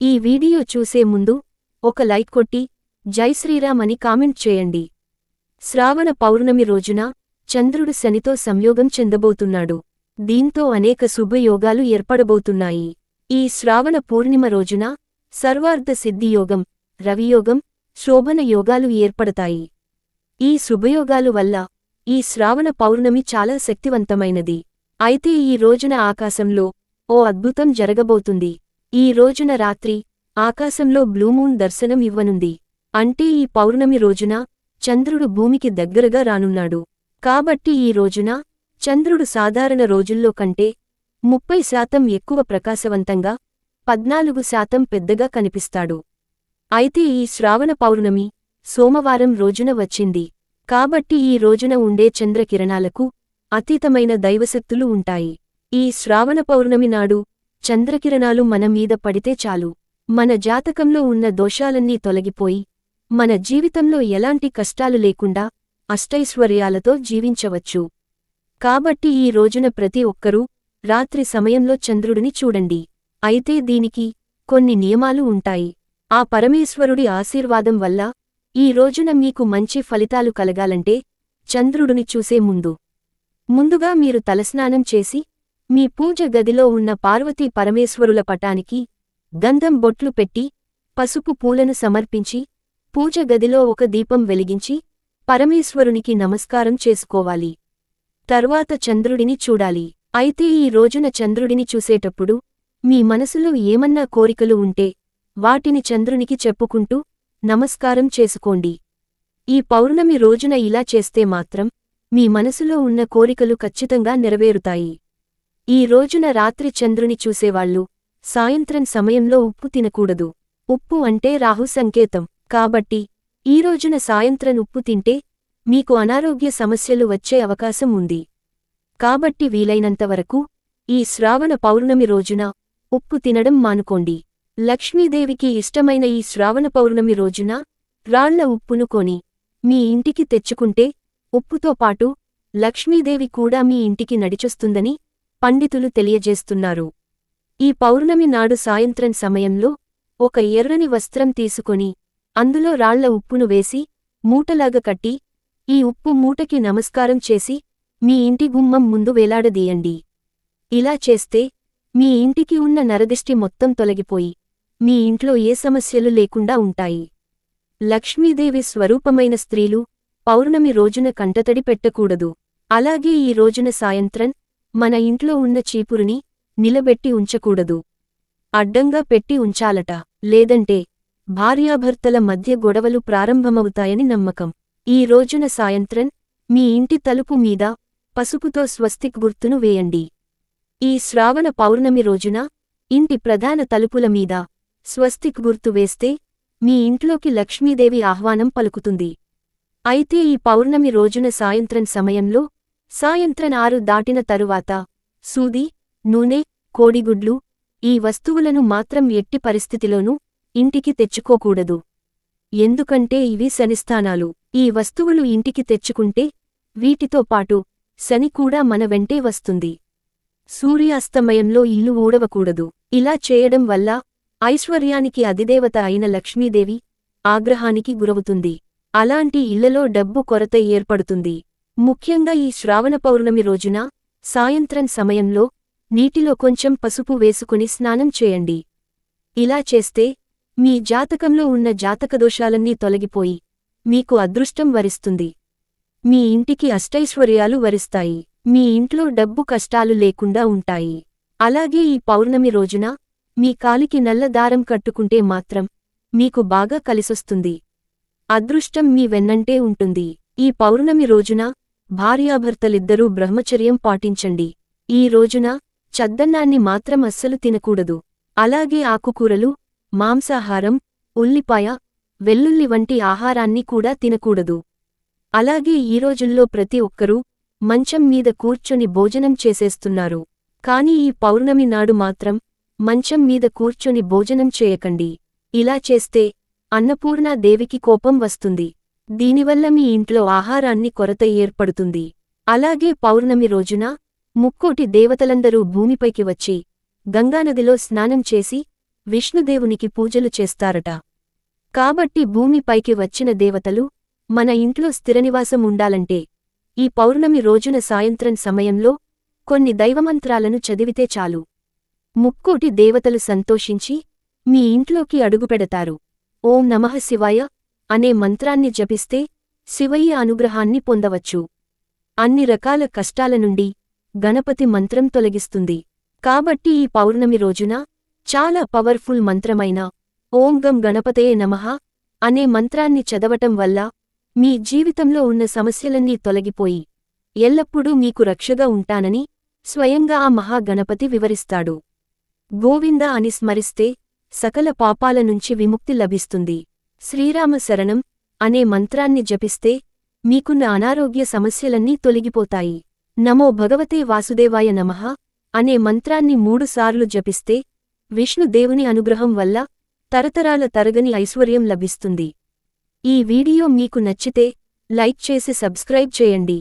ఈ వీడియో చూసే ముందు ఒక లైక్ కొట్టి జై శ్రీరామ్ అని కామెంట్ చేయండి. శ్రావణ పౌర్ణమి రోజున చంద్రుడు శనితో సంయోగం చెందబోతున్నాడు. దీంతో అనేక శుభయోగాలు ఏర్పడబోతున్నాయి. ఈ శ్రావణ పూర్ణిమ రోజున సర్వార్ధ సిద్ధియోగం రవియోగం శోభన యోగాలు ఏర్పడతాయి. ఈ శుభయోగాలు వల్ల ఈ శ్రావణ పౌర్ణమి చాలా శక్తివంతమైనది. అయితే ఈ రోజున ఆకాశంలో ఓ అద్భుతం జరగబోతుంది. ఈ రోజున రాత్రి ఆకాశంలో బ్లూమూన్ దర్శనం ఇవ్వనుంది. అంటే ఈ పౌర్ణమి రోజున చంద్రుడు భూమికి దగ్గరగా రానున్నాడు. కాబట్టి ఈ రోజున చంద్రుడు సాధారణ రోజుల్లో కంటే ముప్పై శాతం ఎక్కువ ప్రకాశవంతంగా పద్నాలుగు శాతం పెద్దగా కనిపిస్తాడు. అయితే ఈ శ్రావణ పౌర్ణమి సోమవారం రోజున వచ్చింది. కాబట్టి ఈ రోజున ఉండే చంద్రకిరణాలకు అతీతమైన దైవశక్తులు ఉంటాయి. ఈ శ్రావణ పౌర్ణమి నాడు చంద్రకిరణాలు మన మీద పడితే చాలు. మన జాతకంలో ఉన్న దోషాలన్నీ తొలగిపోయి మన జీవితంలో ఎలాంటి కష్టాలు లేకుండా అష్టైశ్వర్యాలతో జీవించవచ్చు. కాబట్టి ఈ రోజున ప్రతి ఒక్కరూ రాత్రి సమయంలో చంద్రుడిని చూడండి. అయితే దీనికి కొన్ని నియమాలు ఉంటాయి. ఆ పరమేశ్వరుడి ఆశీర్వాదం వల్ల ఈ రోజున మీకు మంచి ఫలితాలు కలగాలంటే చంద్రుడిని చూసే ముందు. ముందుగా మీరు తలస్నానం చేసి మీ పూజ గదిలో ఉన్న పార్వతీ పరమేశ్వరుల పటానికి గంధం బొట్లు పెట్టి పసుపు పూలను సమర్పించి పూజ గదిలో ఒక దీపం వెలిగించి పరమేశ్వరునికి నమస్కారం చేసుకోవాలి. తర్వాత చంద్రుడిని చూడాలి. అయితే ఈ రోజున చంద్రుడిని చూసేటప్పుడు మీ మనసులో ఏమన్నా కోరికలు ఉంటే వాటిని చంద్రునికి చెప్పుకుంటూ నమస్కారం చేసుకోండి. ఈ పౌర్ణమి రోజున ఇలా చేస్తే మాత్రం మీ మనసులో ఉన్న కోరికలు ఖచ్చితంగా నెరవేరుతాయి. ఈ రోజున రాత్రి చంద్రుని చూసేవాళ్ళు సాయంత్రం సమయంలో ఉప్పు తినకూడదు. ఉప్పు అంటే రాహు సంకేతం. కాబట్టి ఈ రోజున సాయంత్రం ఉప్పు తింటే మీకు అనారోగ్య సమస్యలు వచ్చే అవకాశం ఉంది. కాబట్టి వీలైనంతవరకు ఈ శ్రావణ పౌర్ణమి రోజున ఉప్పు తినడం మానుకోండి. లక్ష్మీదేవికి ఇష్టమైన ఈ శ్రావణ పౌర్ణమి రోజున రాళ్ళ ఉప్పును కొని మీ ఇంటికి తెచ్చుకుంటే ఉప్పుతో పాటు లక్ష్మీదేవి కూడా మీ ఇంటికి నడిచొస్తుందని పండితులు తెలియజేస్తున్నారు. ఈ పౌర్ణమి నాడు సాయంత్రం సమయంలో ఒక ఎర్రని వస్త్రం తీసుకొని అందులో రాళ్ళ ఉప్పును వేసి మూటలాగా కట్టి ఈ ఉప్పు మూటకి నమస్కారం చేసి మీ ఇంటి గుమ్మం ముందు వేలాడదీయండి. ఇలా చేస్తే మీ ఇంటికి ఉన్న నరదిష్టి మొత్తం తొలగిపోయి మీ ఇంట్లో ఏ సమస్యలు లేకుండా ఉంటాయి. లక్ష్మీదేవి స్వరూపమైన స్త్రీలు పౌర్ణమి రోజున కంటతడి పెట్టకూడదు. అలాగే ఈ రోజున సాయంత్రం మన ఇంట్లో ఉన్న చీపురుని నిలబెట్టి ఉంచకూడదు. అడ్డంగా పెట్టి ఉంచాలట. లేదంటే భార్యాభర్తల మధ్య గొడవలు ప్రారంభమవుతాయని నమ్మకం. ఈ రోజున సాయంత్రం మీ ఇంటి తలుపు మీద పసుపుతో స్వస్తిక్ గుర్తును వేయండి. ఈ శ్రావణ పౌర్ణమి రోజున ఇంటి ప్రధాన తలుపుల మీద స్వస్తిక్ గుర్తు వేస్తే మీ ఇంట్లోకి లక్ష్మీదేవి ఆహ్వానం పలుకుతుంది. అయితే ఈ పౌర్ణమి రోజున సాయంత్రం సమయంలో సాయంత్రం ఆరు దాటిన తరువాత సూది నూనె కోడిగుడ్లు ఈ వస్తువులను మాత్రం ఎట్టి పరిస్థితిలోనూ ఇంటికి తెచ్చుకోకూడదు. ఎందుకంటే ఇవి శనిస్థానాలు. ఈ వస్తువులు ఇంటికి తెచ్చుకుంటే వీటితో పాటు శని కూడా మన వెంటే వస్తుంది. సూర్యాస్తమయంలో ఇల్లు ఊడవకూడదు. ఇలా చేయడం వల్ల ఐశ్వర్యానికి అధిదేవత అయిన లక్ష్మీదేవి ఆగ్రహానికి గురవుతుంది. అలాంటి ఇళ్ళలో డబ్బు కొరత ఏర్పడుతుంది. ముఖ్యంగా ఈ శ్రావణ పౌర్ణమి రోజున సాయంత్రం సమయంలో నీటిలో కొంచెం పసుపు వేసుకుని స్నానం చేయండి. ఇలా చేస్తే మీ జాతకంలో ఉన్న జాతకదోషాలన్నీ తొలగిపోయి మీకు అదృష్టం వరిస్తుంది. మీ ఇంటికి అష్టైశ్వర్యాలు వరిస్తాయి. మీ ఇంట్లో డబ్బు కష్టాలు లేకుండా ఉంటాయి. అలాగే ఈ పౌర్ణమి రోజున మీ కాలికి నల్ల దారం కట్టుకుంటే మాత్రం మీకు బాగా కలిసొస్తుంది. అదృష్టం మీ వెన్నంటే ఉంటుంది. ఈ పౌర్ణమి రోజున భార్యాభర్తలిద్దరూ బ్రహ్మచర్యం పాటించండి. ఈ రోజున చద్దన్నాన్ని మాత్రం అస్సలు తినకూడదు. అలాగే ఆకుకూరలు మాంసాహారం ఉల్లిపాయ వెల్లుల్లి వంటి ఆహారాన్ని కూడా తినకూడదు. అలాగే ఈ రోజుల్లో ప్రతి ఒక్కరూ మంచం మీద కూర్చొని భోజనం చేసేస్తున్నారు. కాని ఈ పౌర్ణమి నాడు మాత్రం మంచం మీద కూర్చొని భోజనం చేయకండి. ఇలా చేస్తే అన్నపూర్ణా దేవికి కోపం వస్తుంది. దీనివల్ల మీ ఇంట్లో ఆహారాన్ని కొరత ఏర్పడుతుంది. అలాగే పౌర్ణమి రోజున ముక్కోటి దేవతలందరూ భూమిపైకి వచ్చి గంగానదిలో స్నానం చేసి విష్ణుదేవునికి పూజలు చేస్తారట. కాబట్టి భూమిపైకి వచ్చిన దేవతలు మన ఇంట్లో స్థిరనివాసం ఉండాలంటే ఈ పౌర్ణమి రోజున సాయంత్రం సమయంలో కొన్ని దైవమంత్రాలను చదివితే చాలు. ముక్కోటి దేవతలు సంతోషించి మీ ఇంట్లోకి అడుగుపెడతారు. ఓం నమః శివాయ. అనే మంత్రాన్ని జపిస్తే శివయ్య అనుగ్రహాన్ని పొందవచ్చు. అన్ని రకాల కష్టాల నుండి గణపతి మంత్రం తొలగిస్తుంది. కాబట్టి ఈ పౌర్ణమి రోజున చాలా పవర్ఫుల్ మంత్రమైన ఓం గం గణపతయే నమః అనే మంత్రాన్ని చదవటం వల్ల మీ జీవితంలో ఉన్న సమస్యలన్నీ తొలగిపోయి ఎల్లప్పుడూ మీకు రక్షగా ఉంటానని స్వయంగా ఆ మహాగణపతి వివరిస్తాడు. గోవింద అని స్మరిస్తే సకల పాపాల నుంచి విముక్తి లభిస్తుంది. శ్రీరామ శరణం అనే మంత్రాన్ని జపిస్తే మీకున్న అనారోగ్య సమస్యలన్నీ తొలగిపోతాయి. నమో భగవతే వాసుదేవాయ నమః అనే మంత్రాన్ని మూడుసార్లు జపిస్తే విష్ణుదేవుని అనుగ్రహం వల్ల తరతరాల తరగని ఐశ్వర్యం లభిస్తుంది. ఈ వీడియో మీకు నచ్చితే లైక్ చేసి సబ్స్క్రైబ్ చేయండి.